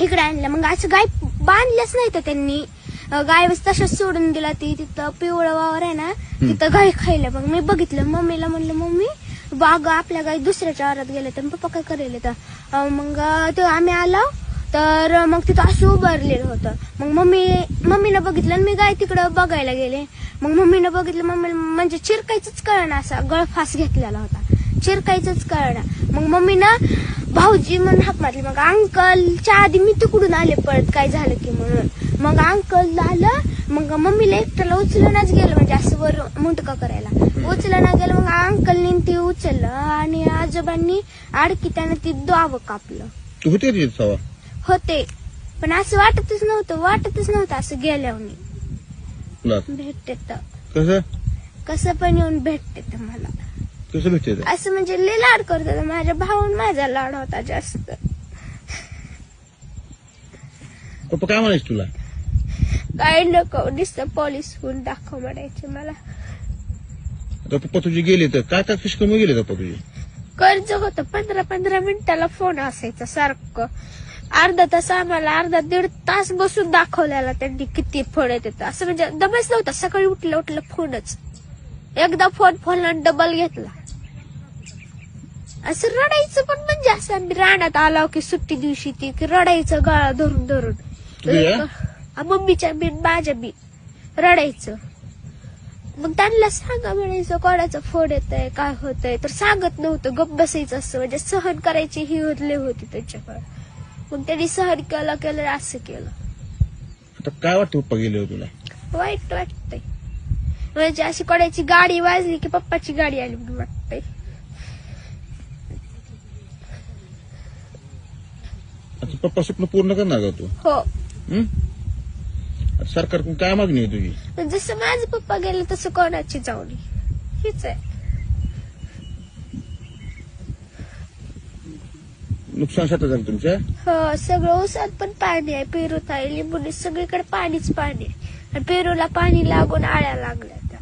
इकडे आणलं. मग असं गाय बांधल्याच नाही तर त्यांनी. गाय तशाच सोडून दिला ती तिथं पिवळं वावर आहे ना तिथं गाय खायला. मग मी बघितलं. मम्मीला म्हणलं मम्मी बाग आपल्या गाय दुसऱ्याच्या वावरात गेले तर पप्पा काय करेल तर मग ते आम्ही आलो. तर मग तिथं असं उभारलेलं होतं. मग मम्मी मम्मीनं बघितलं आणि मी गाय तिकडं बघायला गेले. मग मम्मीनं बघितलं. मम्मी म्हणजे चिरकायचंच कळणं असा गळफास घेतलेला होता. चिरकायचंच कळणं. मग मम्मीनं भाऊजी म्हणून हाक मारली. मग अंकलच्या आधी मी तिकडून आले परत काय झालं की म्हणून. मग अंकल आलं मग मम्मीला एकट्याला उचलूनच गेलं म्हणजे असं वर मुंटका करायला. उचलणं गेलं मग अंकलनी ती उचललं आणि आजोबांनी आडकी त्यानं ती दावं कापलं. तू होते का तिथे सवा होते. पण असं वाटतच नव्हतं वाटतच नव्हतं असं गेल्यावर. बर भेटते तर. कसं? कसं पण येऊन भेटते मला. कसं भेटते? असं म्हणजे लय लाड करत होता माझ्या भाऊन माझा लाड होता जास्त. पप्पा काय म्हणायचं तुला? काय नको नुसतं पोलीस होऊन दाखव म्हणायचे मला. आता पप्पा तुझे गेले तर काय काय कशी कमी गेले पप्पा तुझे? कर्ज होतं. पंधरा पंधरा मिनिटाला फोन असायचा सारखं. अर्धा तास आम्हाला अर्धा दीड तास बसून दाखवलेला त्यांनी किती फोन येत होतं. असं म्हणजे दमच नव्हता. सकाळी उठलं उठलं फोनच एकदा फोन फोनला डबल घेतला. असं रडायचं पण म्हणजे असं आम्ही रानात आलो की सुट्टी दिवशी ती की रडायचं गळा धरून धरून? आ, मम्मीच्या बी माझ्या बी. रडायचं. मग त्यांना सांगा म्हणायचं कोणाचं फोन येत आहे काय होतंय? तर सांगत नव्हतं. गप्प बसायचं असं. म्हणजे सहन करायची ही होतले होती त्यांच्याकडे मग त्यांनी सहन केलं केलं असं केलं. आता काय वाटतं पप्पा गेले हो तुला? वाईट वाटतंय. म्हणजे अशी कोणाची गाडी वाजली की पप्पाची गाडी आली म्हणून वाटतंय. आता पप्पा स्वप्न पूर्ण करणार का तू? हो. हं? आता सरकारकडून काय मागणी आहे तुझी? जसं माझे पप्पा गेले तसं कोणाची जाऊ नये हीच आहे. नुकसान शेतात झालं तुमच्या हो सगळं ऊसात पण पाणी आहे पेरूत आहे लिंबूनी सगळीकडे पाणीच पाणी आहे. आणि पेरूला पाणी लागून आळ्या लागल्या